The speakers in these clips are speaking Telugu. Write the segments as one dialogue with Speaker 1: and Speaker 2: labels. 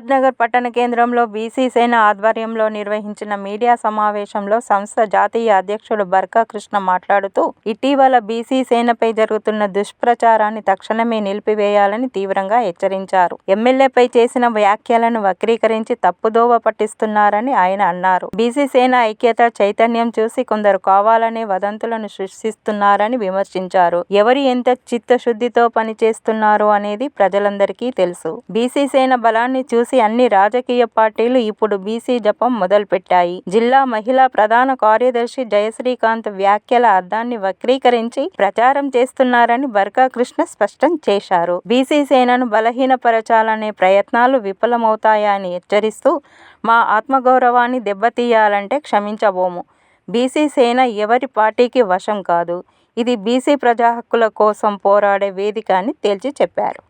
Speaker 1: షాద్నగర్ పట్టణ కేంద్రంలో బీసీ సేన ఆధ్వర్యంలో నిర్వహించిన మీడియా సమావేశంలో సంస్థ జాతీయ అధ్యక్షుడు బర్కా కృష్ణ మాట్లాడుతూ ఇటీవల బీసీ సేనపై జరుగుతున్న దుష్ప్రచారాన్ని తక్షణమే నిలిపివేయాలని తీవ్రంగా హెచ్చరించారు. ఎమ్మెల్యేపై చేసిన వ్యాఖ్యలను వక్రీకరించి తప్పుదోవ పట్టిస్తున్నారని ఆయన అన్నారు. బీసీ సేన ఐక్యత చైతన్యం చూసి కొందరు కావాలనే వదంతులను సృష్టిస్తున్నారని విమర్శించారు. ఎవరు ఎంత చిత్తశుద్ధితో పనిచేస్తున్నారు అనేది ప్రజలందరికీ తెలుసు. బీసీ సేన బలాన్ని చూసి అన్ని రాజకీయ పార్టీలు ఇప్పుడు బీసీ జపం మొదలుపెట్టాయి. జిల్లా మహిళా ప్రధాన కార్యదర్శి జయశ్రీకాంత్ వ్యాఖ్యల అర్థాన్ని వక్రీకరించి ప్రచారం చేస్తున్నారని బర్కా కృష్ణ స్పష్టం చేశారు. బీసీ సేనను బలహీనపరచాలనే ప్రయత్నాలు విఫలమవుతాయని హెచ్చరిస్తూ మా ఆత్మగౌరవాన్ని దెబ్బతీయాలంటే క్షమించబోము. బీసీ సేన ఎవరి పార్టీకి వశం కాదు. ఇది బీసీ ప్రజా హక్కుల కోసం పోరాడే వేదిక అని తేల్చి చెప్పారు.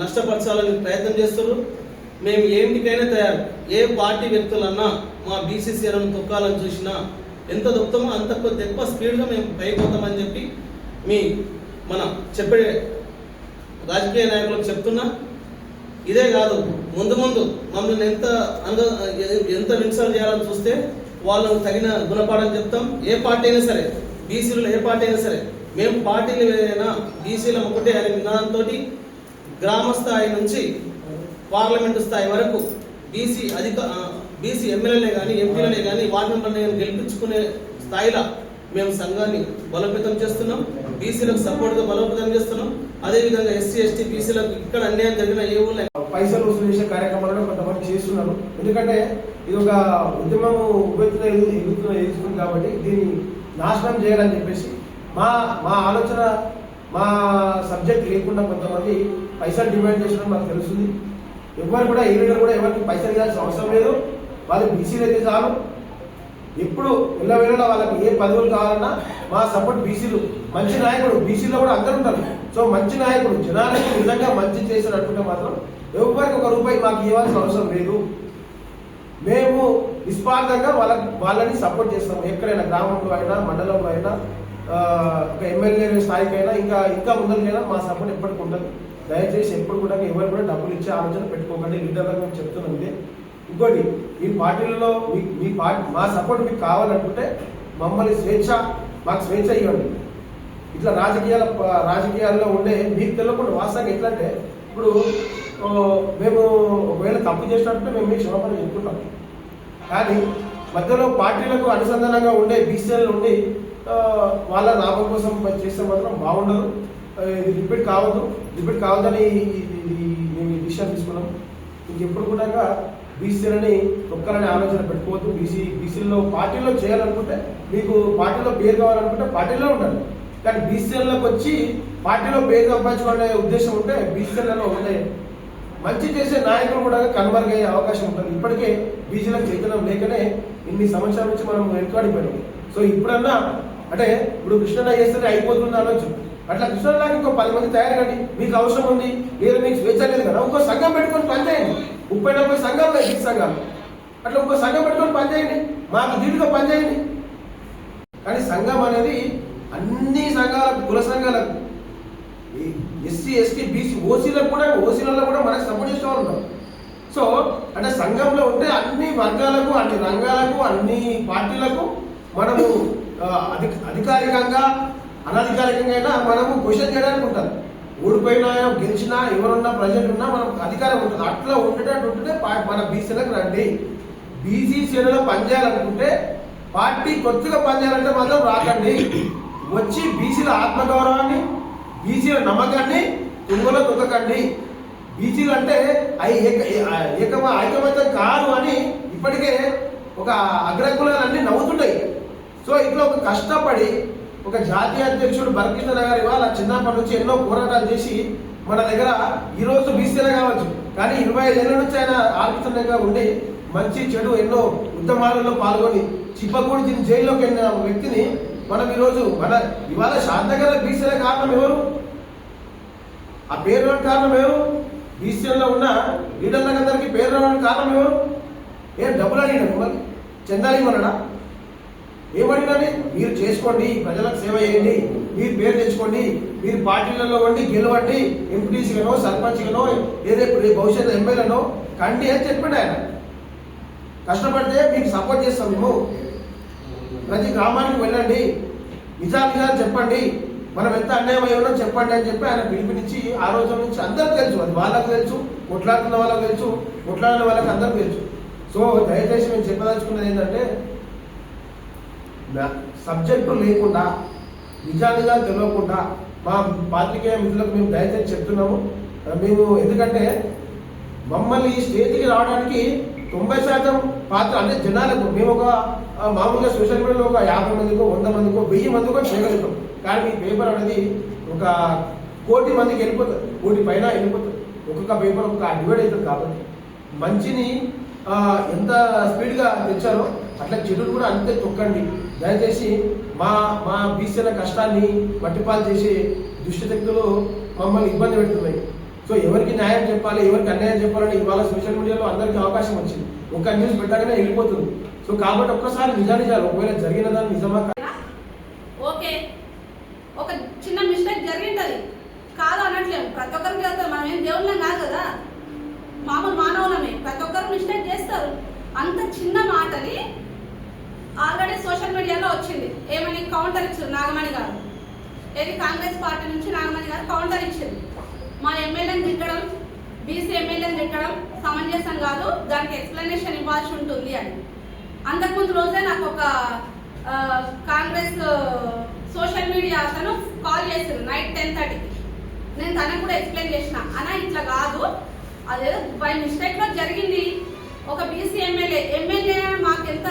Speaker 2: నష్టపరచాలని ప్రయత్నం చేస్తున్నారు. మేము ఏమిటికైనా తయారు ఏ పార్టీ వ్యక్తులన్నా మా బీసీసీలను తొక్కాలని చూసినా ఎంత దొక్కుతామో అంత కొద్ది ఎక్కువ స్పీడ్గా మేము పైపోతామని చెప్పి మీ మన చెప్పే రాజకీయ నాయకులకు చెప్తున్నా. ఇదే కాదు ముందు ముందు మమ్మల్ని ఎంత అంద ఎంత విమర్శలు చేయాలని చూస్తే వాళ్ళకు తగిన గుణపాఠం చెప్తాం. ఏ పార్టీ అయినా సరే బీసీలు ఏ పార్టీ అయినా సరే మేము పార్టీలు ఏదైనా బీసీల ఒకటే అనే విధానంతో గ్రామ స్థాయి నుంచి పార్లమెంటు స్థాయి వరకు బీసీ అధిక బీసీ ఎమ్మెల్యేలే కానీ ఎంపీలనే కానీ వార్డు మెంబర్లే కానీ గెలిపించుకునే స్థాయిలో మేము సంఘాన్ని బలోపేతం చేస్తున్నాం. బీసీలకు సపోర్ట్గా బలోపేతం చేస్తున్నాం. అదేవిధంగా ఎస్సీ ఎస్టీ బీసీలకు ఇక్కడ అన్యాయం జరిగిన ఏ ఊళ్ళో
Speaker 3: పైసలు వసూలు చేసే కార్యక్రమాలను కొంతమంది చేస్తున్నారు. ఎందుకంటే ఇది ఒక ఉద్యమం ఉవ్వెత్తున ఎదుగుతున్న ఎదుగుతుంది కాబట్టి దీన్ని నాశనం చేయాలని చెప్పేసి మా మా ఆలోచన మా సబ్జెక్ట్ లేకుండా కొంతమంది పైసలు డిమాండ్ చేసిన మాకు తెలుస్తుంది. ఎవరు కూడా ఏ లీడర్ కూడా ఎవరికి పైసలు ఇవ్వాల్సిన అవసరం లేదు. వాళ్ళు బీసీలు అయితే చాలు. ఎప్పుడు వెళ్ళవేళ వాళ్ళకి ఏ పదవులు కావాలన్నా మా సపోర్ట్ బీసీలు. మంచి నాయకుడు బీసీలో కూడా అందరూ ఉంటారు. సో మంచి నాయకుడు జనాలకు నిజంగా మంచి చేశారు మాత్రం ఎవరికి ఒక రూపాయి మాకు ఇవ్వాల్సిన అవసరం లేదు. మేము నిస్వార్థంగా వాళ్ళ వాళ్ళని సపోర్ట్ చేస్తాం. ఎక్కడైనా గ్రామంలో అయినా మండలంలో అయినా ఒక ఎమ్మెల్యే స్థాయికైనా ఇంకా ఇంకా ముందరికైనా మా సపోర్ట్ ఎప్పటికి ఉండదు. దయచేసి ఎప్పుడు కూడా ఎవరు కూడా డబ్బులు ఇచ్చే ఆలోచన పెట్టుకోకండి. లీడర్లకు మేము చెప్తున్నాం ఇంకోటి మీ పార్టీలలో మీ మీ పార్టీ మా సపోర్ట్ మీకు కావాలనుకుంటే మమ్మల్ని స్వేచ్ఛ మాకు స్వేచ్ఛ ఇవ్వండి. ఇట్లా రాజకీయాల రాజకీయాల్లో ఉండే మీకు తెలియకుండా వాస్తవంగా ఎట్లా అంటే ఇప్పుడు మేము ఒకవేళ తప్పు చేసినట్టు మేము మీ క్షమాపణ చెప్పుకుంటాం. కానీ మధ్యలో పార్టీలకు అనుసంధానంగా ఉండే బీసీఎల్ ఉండి వాళ్ళ లాభం కోసం చేస్తే మాత్రం బాగుండదు. ఇది రిపీట్ కావద్దు. రిపీట్ కావద్దని ఈ- మేము ఈ విషయం తీసుకున్నాం. ఇంకెప్పుడు కూడా బీసీలని ఒక్కరనే ఆలోచన పెట్టుకోవద్దు. బీసీ బీసీల్లో పార్టీలో చేయాలనుకుంటే మీకు పార్టీలో పేరు కావాలనుకుంటే పార్టీలో ఉండాలి. కానీ బీసీఎల్లోకి వచ్చి పార్టీలో పేరు సంపాదించుకునే ఉద్దేశం ఉంటే బీసీఎల్లలో ఉండే మంచి చేసే నాయకులు కూడా కన్వర్గయ్యే అవకాశం ఉంటుంది. ఇప్పటికే బీసీలకు చైతన్యం లేకనే ఇన్ని సంవత్సరాల నుంచి మనం వెనుకాడిపోయాం సో ఇప్పుడన్నా అంటే ఇప్పుడు కృష్ణన్న చేస్తే అయిపోతుంది ఆలోచన. అట్లా కృష్ణన్నకి ఇంకో పది మంది తయారు కండి మీకు అవసరం ఉంది. లేదా మీకు స్వేచ్ఛ లేదు కదా. ఇంకో సంఘం పెట్టుకొని పనిచేయండి. ముప్పై డెబ్బై సంఘాలు లేదు బీసీ సంఘాలు. అట్లా ఇంకో సంఘం పెట్టుకొని పనిచేయండి. మాకు దీటుగా పనిచేయండి. కానీ సంఘం అనేది అన్ని సంఘాలకు కుల సంఘాలకు ఎస్సీ ఎస్టీ బీసీ ఓసీలకు కూడా ఓసీలలో కూడా మనకు సపోర్ట్ చేస్తూ ఉంటాం సో అంటే సంఘంలో ఉంటే అన్ని వర్గాలకు అన్ని రంగాలకు అన్ని పార్టీలకు మనము అధిక అధికారికంగా అనధికారికంగా అయినా మనము క్వశ్చన్ చేయడానికి ఉంటుంది ఓడిపోయినా గెలిచినా ఎవరున్నా ప్రజలు ఉన్నా మనం అధికారం ఉంటుంది. అట్లా ఉండేటట్టు ఉంటే మన బీసీలకు రండి. బీసీ సేనలో పనిచేయాలనుకుంటే పార్టీ కొత్తగా పనిచేయాలంటే మాత్రం రాకండి. వచ్చి బీసీల ఆత్మగౌరవాన్ని బీసీల నమ్మకాన్ని తుంగలో తొక్కకండి బీసీలు అంటే అవి ఏక ఏక ఐకమత్యం కాదు అని ఇప్పటికే ఒక అగ్రకులాలన్నీ నవ్వుతుంటాయి. సో ఇట్లా ఒక కష్టపడి ఒక జాతీయ అధ్యక్షుడు బలకృష్ణ గారి ఇవాళ చిన్నప్పటి నుంచి ఎన్నో పోరాటాలు చేసి మన దగ్గర ఈరోజు బీసీలే కావచ్చు? కానీ ఇరవై ఐదేళ్ళ నుంచి ఆయన ఆర్థికంగా ఉండి మంచి చెడు ఎన్నో ఉద్యమాలలో పాల్గొని చిప్పకూడి దీని జైల్లోకి వెళ్ళిన వ్యక్తిని మనం ఈరోజు మన ఇవాళ శాంతగల బీసీలే కారణం ఎవరు? ఆ పేరు రావడానికి కారణం ఎవరు? బీసీలో ఉన్న లీడర్లందరికీ పేరు రావడానికి కారణం ఎవరు? ఏం డబ్బులు అడిగిన మిమ్మల్ని చందాలి మనడా? ఏమడిగానే మీరు చేసుకోండి ప్రజలకు సేవ చేయండి మీరు పేరు తెచ్చుకోండి మీరు పార్టీలలో ఉండి గెలవండి ఎంపీటీసీగానో సర్పంచ్లనో ఏదే భవిష్యత్తు ఎమ్మెల్యేనో కండి అని చెప్పండి ఆయన. కష్టపడితే మీకు సపోర్ట్ చేస్తాం మేము. ప్రతి గ్రామానికి వెళ్ళండి. నిజాలుగా చెప్పండి. మనం ఎంత అన్యాయం అయి చెప్పండి అని చెప్పి ఆయన పిలిపినిచ్చి ఆ రోజు నుంచి అందరికి తెలుసు. అది వాళ్ళకు తెలుసు కొట్లాడుతున్న వాళ్ళకి తెలుసు కొట్లాడిన వాళ్ళకి అందరికి తెలుసు. సో దయచేసి మేము చెప్పదలుచుకున్నది ఏంటంటే సబ్జెక్టు లేకుండా నిజాలుగా తెలియకుండా మా పాత్రికేయ మిత్రులకు మేము దయచేసి చెప్తున్నాము. మేము ఎందుకంటే మమ్మల్ని ఈ స్టేజ్కి రావడానికి తొంభై శాతం పాత్ర అంటే జనాలకు మేము ఒక మామూలుగా సోషల్ మీడియాలో ఒక యాభై మందికో వంద మందికో వెయ్యి మందికో చేయగలుగుతాం. కానీ ఈ పేపర్ అనేది ఒక కోటి మందికి వెళ్ళిపోతుంది. కోటి పైన వెళ్ళిపోతుంది. ఒక్కొక్క పేపర్ ఒక డివైడ్ అవుతుంది కాబట్టి. మంచిని ఎంత స్పీడ్గా తెచ్చారో అట్లా చెడులు కూడా అంతే తొక్కండి. దయచేసి మా మా బీసీల కష్టాన్ని మట్టిపాలు చేసే దుష్టశక్తులు మమ్మల్ని ఇబ్బంది పెడుతున్నాయి. సో ఎవరికి న్యాయం చెప్పాలి ఎవరికి అన్యాయం చెప్పాలని ఇవాళ సోషల్ మీడియాలో అందరికీ అవకాశం వచ్చింది. ఒక న్యూస్ పెట్టగానే వెళ్ళిపోతుంది. సో కాబట్టి ఒక్కసారి నిజానిజాలు ఒకవేళ జరిగిన దాన్ని నిజమా
Speaker 4: ఓకే. ఒక చిన్న మిస్టేక్ జరిగింటది. కాదు అనట్లేము ప్రతి ఒక్కరికి వెళ్తాం మనం ఏం దేవుళ్ళం కాదు కదా. మామూలు మానవులమే. ప్రతి ఒక్కరు మిస్టేక్ చేస్తారు. అంత చిన్న మాటని ఆల్రెడీ సోషల్ మీడియాలో వచ్చింది. ఏమని కౌంటర్ ఇచ్చారు? నాగమణి గారు. ఏది? కాంగ్రెస్ పార్టీ నుంచి నాగమణి గారు కౌంటర్ ఇచ్చింది. మా ఎమ్మెల్యేని తిట్టడం బీసీ ఎమ్మెల్యేని తిట్టడం సమంజసం కాదు. దానికి ఎక్స్ప్లెనేషన్ ఇవ్వాల్సి ఉంటుంది అని. అంతకుముందు రోజే నాకు ఒక కాంగ్రెస్ సోషల్ మీడియా అతను కాల్ చేశారు నైట్ టెన్ థర్టీకి. నేను తనకు కూడా ఎక్స్ప్లెయిన్ చేసిన. అన్న ఇట్లా కాదు. అదేదో బై మిస్టేక్లో జరిగింది. ఒక బీసీ ఎమ్మెల్యే ఎమ్మెల్యే మాకు ఎంత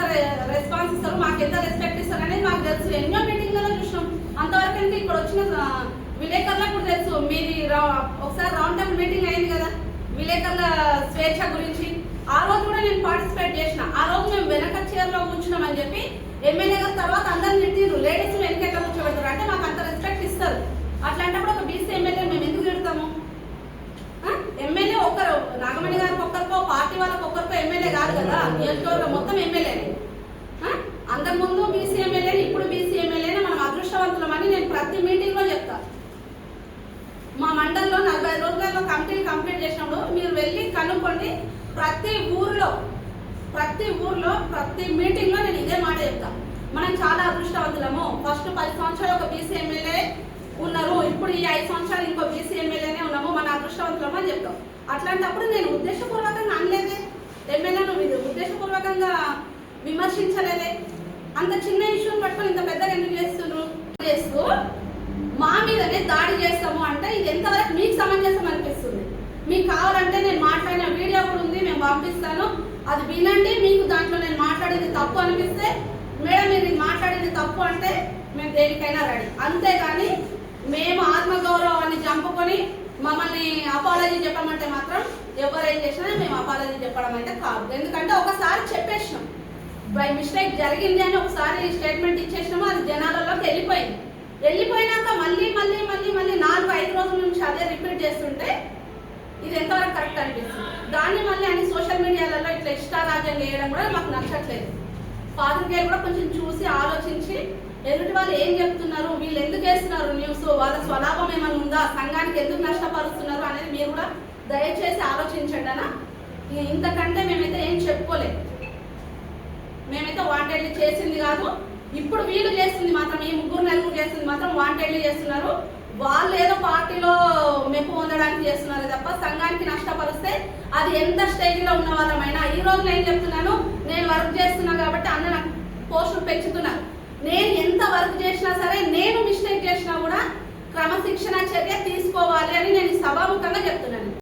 Speaker 4: రెస్పాన్స్ ఇస్తారు మాకు ఎంత రెస్పెక్ట్ ఇస్తారు అనేది మాకు తెలుసు. ఎన్నో మీటింగ్లలో చూసినాం. అంతవరకు అంటే ఇక్కడ వచ్చిన విలేకరులకు కూడా తెలుసు. మీది ఒకసారి రౌండ్ టేబుల్ మీటింగ్ అయింది కదా విలేకరుల స్వేచ్ఛ గురించి. ఆ రోజు కూడా నేను పార్టిసిపేట్ చేసిన. ఆ రోజు మేము వెనక చీరలో కూర్చున్నామని చెప్పి ఎమ్మెల్యే గారు తర్వాత అందరిని తిట్టిండ్రు లేడీస్ వెనక ఎట్లా కూర్చోబెడతారు? అంటే మాకు అంత రెస్పెక్ట్ ఇస్తారు. అట్లాంటప్పుడు ఒక బీసీ ఎమ్మెల్యే మేము ఎందుకు తిడతాము? ఎమ్మెల్యే ఒక్కరు నాగమణి గారికి ఒక్కరికో పార్టీ వాళ్ళకి ఒక్కరికో ఎమ్మెల్యే కాదు కదా నియోజకవర్గం మొత్తం ఎమ్మెల్యేనే ఆ? అంతకుముందు బీసీ ఎమ్మెల్యేని ఇప్పుడు బీసీ ఎమ్మెల్యేనే మనం అదృష్టవంతులమని నేను ప్రతి మీటింగ్లో చెప్తా. మా మండలంలో నలభై రోజులలో కమిటీని కంప్లీట్ చేసినప్పుడు మీరు వెళ్ళి కనుక్కోండి ప్రతి ఊర్లో ప్రతి ఊర్లో ప్రతి మీటింగ్లో నేను ఇదే మాట చెప్తా. మనం చాలా అదృష్టవంతులము. ఫస్ట్ పది సంవత్సరాలు ఒక బీసీ ఎమ్మెల్యే ఉన్నారు. ఇప్పుడు ఈ ఐదు సంవత్సరాలు ఇంకో బీసీ ఎమ్మెల్యేనే ఉన్నాము. మన అదృష్టవంతులము అని చెప్తాం. అట్లాంటప్పుడు నేను ఉద్దేశపూర్వకంగా అనలేదే ఎమ్మెల్యే నువ్వు ఇది ఉద్దేశపూర్వకంగా విమర్శించలేదే. అంత చిన్న ఇష్యూని పట్టుకొని ఇంత పెద్దగా ఎందుకు చేస్తున్నారు చేస్తూ మా మీదనే దాడి చేస్తాము అంటే ఇది ఎంతవరకు మీకు సమంజసం అనిపిస్తుంది? మీకు కావాలంటే నేను మాట్లాడిన వీడియో కూడా ఉంది మేము పంపిస్తాను. అది వినండి మీకు దాంట్లో నేను మాట్లాడేది తప్పు అనిపిస్తే మేడం మీరు ఇది తప్పు అంటే మేము దేనికైనా రెడీ. అంతేగాని మేము ఆత్మగౌరవాన్ని చంపుకొని మమ్మల్ని అపాలజీ చెప్పమంటే మాత్రం ఎవరేం చేసినా మేము అపాలజీ చెప్పడం అయితే కాదు. ఎందుకంటే ఒకసారి చెప్పేసినాం. బై మిస్టేక్ జరిగింది అని ఒకసారి స్టేట్మెంట్ ఇచ్చేసినామో అది జనాలలోకి వెళ్ళిపోయింది. వెళ్ళిపోయినాక మళ్ళీ మళ్ళీ మళ్ళీ మళ్ళీ నాలుగు ఐదు రోజుల నుంచి అదే రిపీట్ చేస్తుంటే ఇది ఎంతవరకు కరెక్ట్ అనిపిస్తుంది? దాన్ని మళ్ళీ అని సోషల్ మీడియాలలో ఇట్లా ఇష్టారాజ్యం చేయడం కూడా మాకు నచ్చట్లేదు. ఫాదర్ గారు కూడా కొంచెం చూసి ఆలోచించి ఎదుటి వాళ్ళు ఏం చెప్తున్నారు వీళ్ళు ఎందుకు వేస్తున్నారు న్యూస్ వాళ్ళ స్వలాభం ఏమైనా ఉందా? సంఘానికి ఎందుకు నష్టపరుస్తున్నారు అనేది మీరు కూడా దయచేసి ఆలోచించండి అన్న. ఇంతకంటే మేమైతే ఏం చెప్పుకోలేదు. మేమైతే వాంటెడ్లు చేసింది కాదు. ఇప్పుడు వీళ్ళు చేసింది మాత్రం ఈ ముగ్గురు నలుగురు చేసింది మాత్రం వాంటెడ్లు చేస్తున్నారు. వాళ్ళు ఏదో పార్టీలో మెప్పు పొందడానికి చేస్తున్నారు తప్ప సంఘానికి నష్టపరిస్తే అది ఎంత స్టేజ్లో ఉన్న వాళ్ళమైనా ఈ రోజు నేను చెప్తున్నాను నేను వర్క్ చేస్తున్నా కాబట్టి అన్న నాకు పోస్టులు పెంచుతున్నారు. నేను ఎంత వర్క్ చేసినా సరే నేను మిస్టేక్ చేసినా కూడా క్రమశిక్షణ చర్య తీసుకోవాలి అని నేను సభాముఖంగా చెప్తున్నాను.